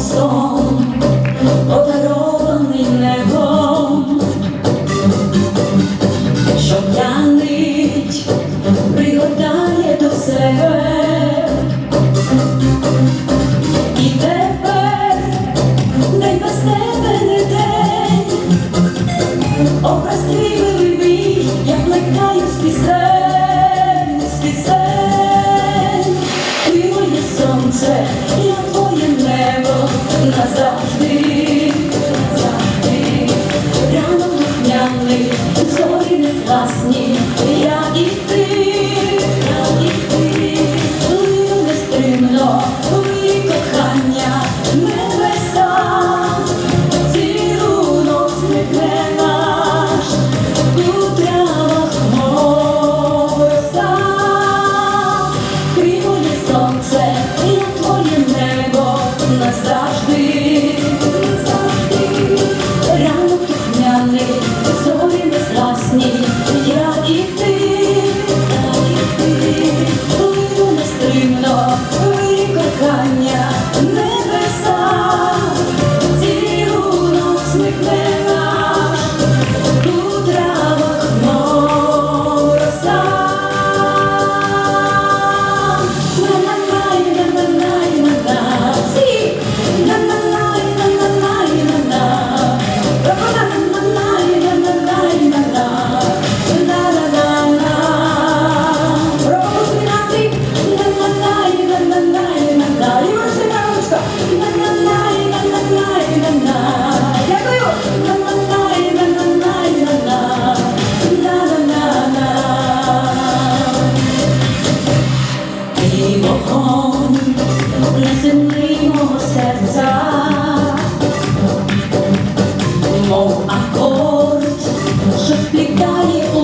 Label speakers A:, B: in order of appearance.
A: сон, подарований небом, що до себе. І тепер день без не день, образ твій духмяний, зорі не згасні, я і ти, я і ти. Лину нестримно, твої кохання, небеса, зникне наш у травах мов роса. Сонце, España. мов